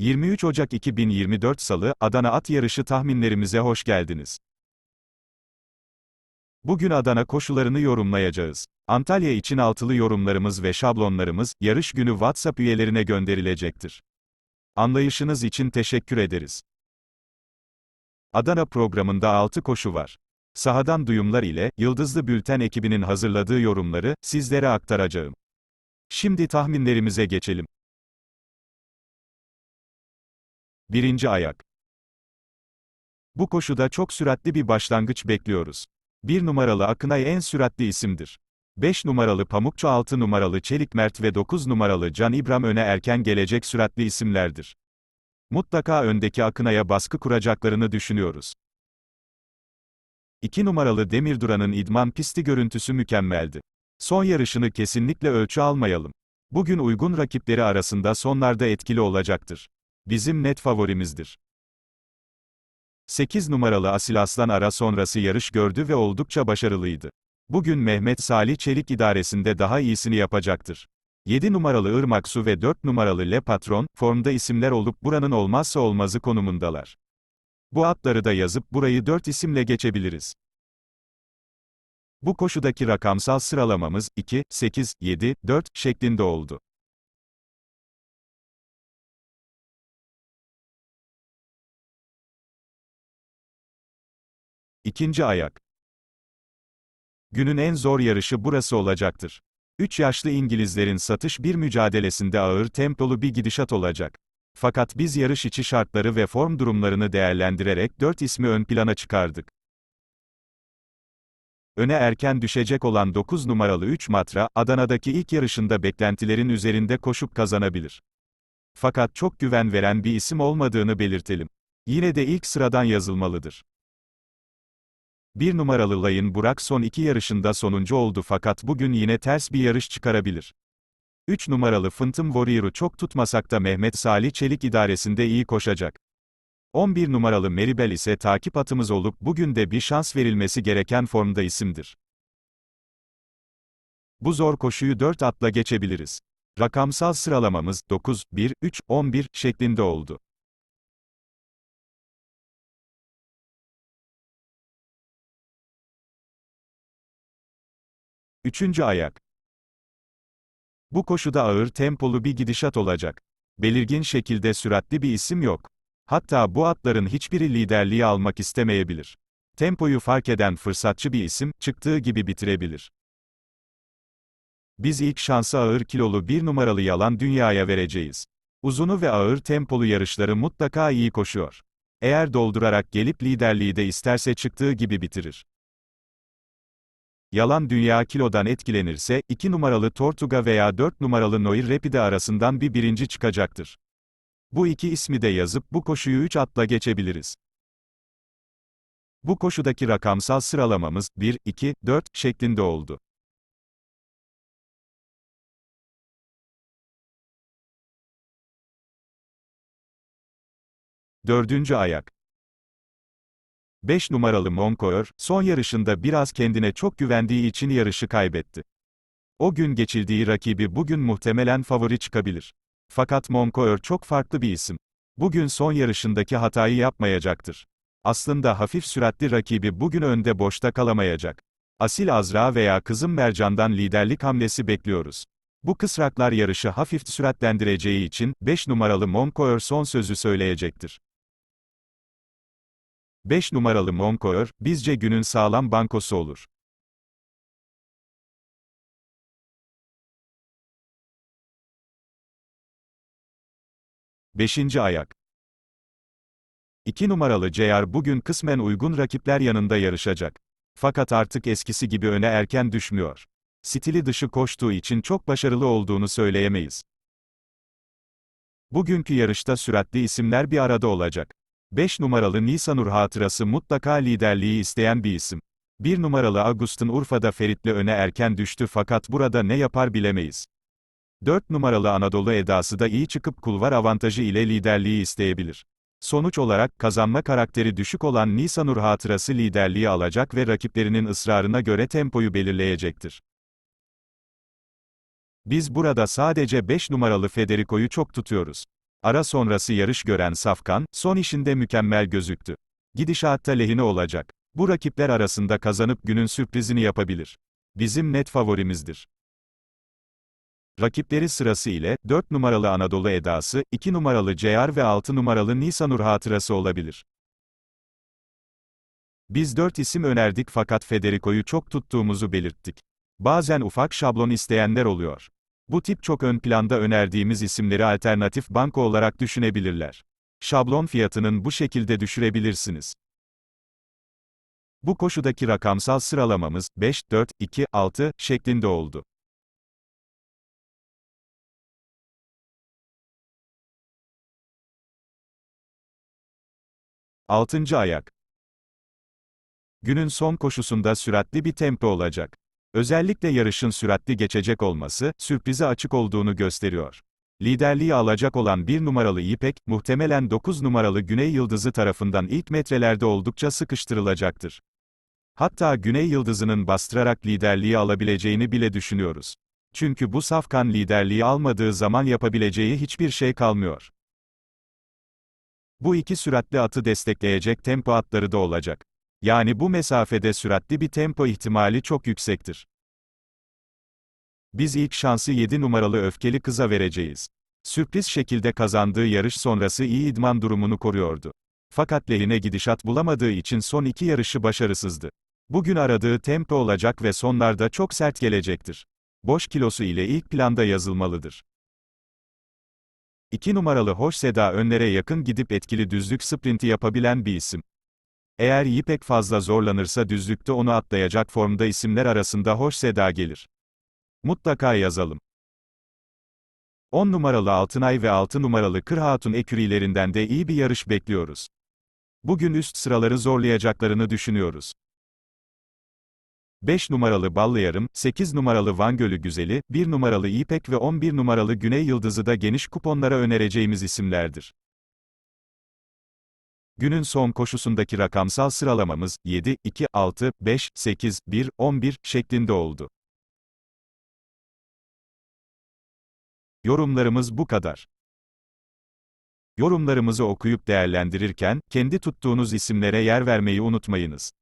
23 Ocak 2024 Salı, Adana At Yarışı tahminlerimize hoş geldiniz. Bugün Adana koşularını yorumlayacağız. Antalya için altılı yorumlarımız ve şablonlarımız, yarış günü WhatsApp üyelerine gönderilecektir. Anlayışınız için teşekkür ederiz. Adana programında 6 koşu var. Sahadan duyumlar ile, Yıldızlı Bülten ekibinin hazırladığı yorumları, sizlere aktaracağım. Şimdi tahminlerimize geçelim. Birinci ayak. Bu koşuda çok süratli bir başlangıç bekliyoruz. 1 numaralı Akınay en süratli isimdir. 5 numaralı Pamukçu 6 numaralı Çelik Mert ve 9 numaralı Can İbram öne erken gelecek süratli isimlerdir. Mutlaka öndeki Akınay'a baskı kuracaklarını düşünüyoruz. 2 numaralı Demir Duran'ın idman pisti görüntüsü mükemmeldi. Son yarışını kesinlikle ölçü almayalım. Bugün uygun rakipleri arasında sonlarda etkili olacaktır. Bizim net favorimizdir. 8 numaralı Asil Aslan ara sonrası yarış gördü ve oldukça başarılıydı. Bugün Mehmet Salih Çelik idaresinde daha iyisini yapacaktır. 7 numaralı Irmak Su ve 4 numaralı Le Patron, formda isimler olup buranın olmazsa olmazı konumundalar. Bu atları da yazıp burayı 4 isimle geçebiliriz. Bu koşudaki rakamsal sıralamamız 2, 8, 7, 4 şeklinde oldu. İkinci ayak. Günün en zor yarışı burası olacaktır. 3 yaşlı İngilizlerin satış bir mücadelesinde ağır tempolu bir gidişat olacak. Fakat biz yarış içi şartları ve form durumlarını değerlendirerek 4 ismi ön plana çıkardık. Öne erken düşecek olan 9 numaralı 3 Matra, Adana'daki ilk yarışında beklentilerin üzerinde koşup kazanabilir. Fakat çok güven veren bir isim olmadığını belirtelim. Yine de ilk sıradan yazılmalıdır. 1 numaralı Layın Burak son iki yarışında sonuncu oldu fakat bugün yine ters bir yarış çıkarabilir. 3 numaralı Fıntım Warrior'u çok tutmasak da Mehmet Salih Çelik idaresinde iyi koşacak. 11 numaralı Meribel ise takip atımız olup bugün de bir şans verilmesi gereken formda isimdir. Bu zor koşuyu 4 atla geçebiliriz. Rakamsal sıralamamız 9, 1, 3, 11 şeklinde oldu. Üçüncü ayak. Bu koşuda ağır tempolu bir gidişat olacak. Belirgin şekilde süratli bir isim yok. Hatta bu atların hiçbiri liderliği almak istemeyebilir. Tempoyu fark eden fırsatçı bir isim, çıktığı gibi bitirebilir. Biz ilk şansı ağır kilolu bir numaralı yalan dünyaya vereceğiz. Uzunu ve ağır tempolu yarışları mutlaka iyi koşuyor. Eğer doldurarak gelip liderliği de isterse çıktığı gibi bitirir. Yalan Dünya kilodan etkilenirse, 2 numaralı Tortuga veya 4 numaralı Noir Rapide arasından bir birinci çıkacaktır. Bu iki ismi de yazıp bu koşuyu 3 atla geçebiliriz. Bu koşudaki rakamsal sıralamamız 1, 2, 4 şeklinde oldu. Dördüncü ayak. 5 numaralı Moncoeur, son yarışında biraz kendine çok güvendiği için yarışı kaybetti. O gün geçildiği rakibi bugün muhtemelen favori çıkabilir. Fakat Moncoeur çok farklı bir isim. Bugün son yarışındaki hatayı yapmayacaktır. Aslında hafif süratli rakibi bugün önde boşta kalamayacak. Asil Azra veya Kızım Mercan'dan liderlik hamlesi bekliyoruz. Bu kısraklar yarışı hafif süratlendireceği için, 5 numaralı Moncoeur son sözü söyleyecektir. 5 numaralı Moncoeur, bizce günün sağlam bankosu olur. Beşinci ayak. 2 numaralı CR bugün kısmen uygun rakipler yanında yarışacak. Fakat artık eskisi gibi öne erken düşmüyor. Stili dışı koştuğu için çok başarılı olduğunu söyleyemeyiz. Bugünkü yarışta süratli isimler bir arada olacak. 5 numaralı Nisanur hatırası mutlaka liderliği isteyen bir isim. 1 numaralı Agustin Urfa'da Ferit'le öne erken düştü fakat burada ne yapar bilemeyiz. 4 numaralı Anadolu edası da iyi çıkıp kulvar avantajı ile liderliği isteyebilir. Sonuç olarak, kazanma karakteri düşük olan Nisanur hatırası liderliği alacak ve rakiplerinin ısrarına göre tempoyu belirleyecektir. Biz burada sadece 5 numaralı Federico'yu çok tutuyoruz. Ara sonrası yarış gören Safkan, son işinde mükemmel gözüktü. Gidişatta lehine olacak. Bu rakipler arasında kazanıp günün sürprizini yapabilir. Bizim net favorimizdir. Rakipleri sırası ile, 4 numaralı Anadolu Edası, 2 numaralı CR ve 6 numaralı Nisanur Hatırası olabilir. Biz 4 isim önerdik fakat Federico'yu çok tuttuğumuzu belirttik. Bazen ufak şablon isteyenler oluyor. Bu tip çok ön planda önerdiğimiz isimleri alternatif banko olarak düşünebilirler. Şablon fiyatının bu şekilde düşürebilirsiniz. Bu koşudaki rakamsal sıralamamız 5 4 2 6 şeklinde oldu. Altıncı ayak. Günün son koşusunda süratli bir tempo olacak. Özellikle yarışın süratli geçecek olması, sürprize açık olduğunu gösteriyor. Liderliği alacak olan 1 numaralı İpek, muhtemelen 9 numaralı Güney Yıldızı tarafından ilk metrelerde oldukça sıkıştırılacaktır. Hatta Güney Yıldızı'nın bastırarak liderliği alabileceğini bile düşünüyoruz. Çünkü bu safkan liderliği almadığı zaman yapabileceği hiçbir şey kalmıyor. Bu iki süratli atı destekleyecek tempo atları da olacak. Yani bu mesafede süratli bir tempo ihtimali çok yüksektir. Biz ilk şansı 7 numaralı öfkeli kıza vereceğiz. Sürpriz şekilde kazandığı yarış sonrası iyi idman durumunu koruyordu. Fakat lehine gidişat bulamadığı için son iki yarışı başarısızdı. Bugün aradığı tempo olacak ve sonlarda çok sert gelecektir. Boş kilosu ile ilk planda yazılmalıdır. 2 numaralı Hoş Seda önlere yakın gidip etkili düzlük sprinti yapabilen bir isim. Eğer Yipek fazla zorlanırsa düzlükte onu atlayacak formda isimler arasında Hoş Seda gelir. Mutlaka yazalım. 10 numaralı Altınay ve 6 numaralı Kır Hatun ekürilerinden de iyi bir yarış bekliyoruz. Bugün üst sıraları zorlayacaklarını düşünüyoruz. 5 numaralı Ballı Yarım, 8 numaralı Van Gölü Güzeli, 1 numaralı İpek ve 11 numaralı Güney Yıldızı da geniş kuponlara önereceğimiz isimlerdir. Günün son koşusundaki rakamsal sıralamamız 7, 2, 6, 5, 8, 1, 11 şeklinde oldu. Yorumlarımız bu kadar. Yorumlarımızı okuyup değerlendirirken, kendi tuttuğunuz isimlere yer vermeyi unutmayınız.